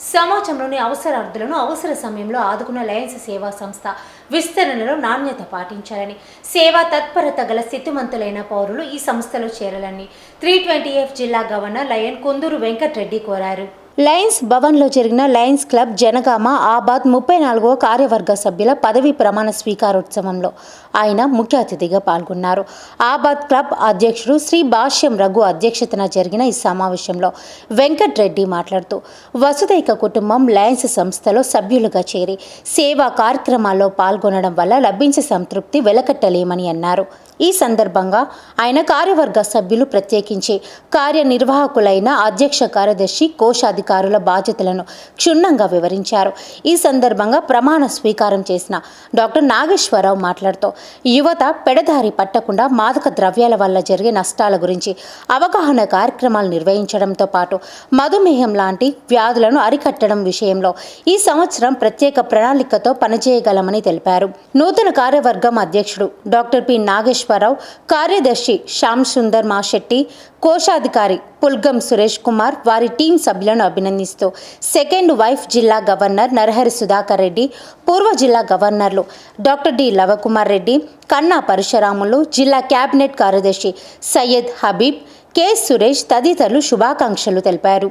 సమాజంలోని అవసరార్థులను అవసర సమయంలో ఆదుకున్న లయన్స్ సేవా సంస్థ విస్తరణలో నాణ్యత పాటించాలని సేవా తత్పరత గల స్థితిమంతులైన పౌరులు ఈ సంస్థలో చేరాలని త్రీ ట్వంటీ ఎఫ్ జిల్లా గవర్నర్ లయన్ కొందూరు వెంకటరెడ్డి కోరారు. లయన్స్ భవన్లో జరిగిన లయన్స్ క్లబ్ జనగామ ఆబాద్ ముప్పై నాలుగవ కార్యవర్గ సభ్యుల పదవి ప్రమాణ స్వీకారోత్సవంలో ఆయన ముఖ్య అతిథిగా పాల్గొన్నారు. ఆబాద్ క్లబ్ అధ్యక్షుడు శ్రీ భాష్యం రఘు అధ్యక్షతన జరిగిన ఈ సమావేశంలో వెంకట్రెడ్డి మాట్లాడుతూ వసుదైక కుటుంబం లయన్స్ సంస్థలో సభ్యులుగా చేరి సేవా కార్యక్రమాల్లో పాల్గొనడం వల్ల లభించే సంతృప్తి వెలకట్టలేమని అన్నారు. ఈ సందర్భంగా ఆయన కార్యవర్గ సభ్యులు ప్రత్యేకించి కార్యనిర్వాహకులైన అధ్యక్ష కార్యదర్శి అధికారుల బాధ్యతలను క్షుణ్ణంగా వివరించారు. ఈ సందర్భంగా ప్రమాణ స్వీకారం చేసిన డాక్టర్ నాగేశ్వరరావు మాట్లాడుతూ యువత పెడదారి పట్టకుండా మాదక ద్రవ్యాల వల్ల జరిగే నష్టాల గురించి అవగాహన కార్యక్రమాలు నిర్వహించడంతో పాటు మధుమేహం లాంటి వ్యాధులను అరికట్టడం విషయంలో ఈ సంవత్సరం ప్రత్యేక ప్రణాళికతో పనిచేయగలమని తెలిపారు. నూతన కార్యవర్గం అధ్యక్షుడు డాక్టర్ పి నాగేశ్వరరావు కార్యదర్శి శ్యామ్ సుందర్ మాశెట్టి కోశాధికారి పుల్గం సురేష్ కుమార్ వారి టీం సభ్యులను అభినందిస్తూ సెకండ్ వైఫ్ జిల్లా గవర్నర్ నరహరి సుధాకర్ రెడ్డి పూర్వ జిల్లా గవర్నర్లు డాక్టర్ డి లవకుమార్ రెడ్డి కన్నా పరశురాములు జిల్లా కేబినెట్ కార్యదర్శి సయ్యద్ హబీబ్ కె సురేష్ తదితరులు శుభాకాంక్షలు తెలిపారు.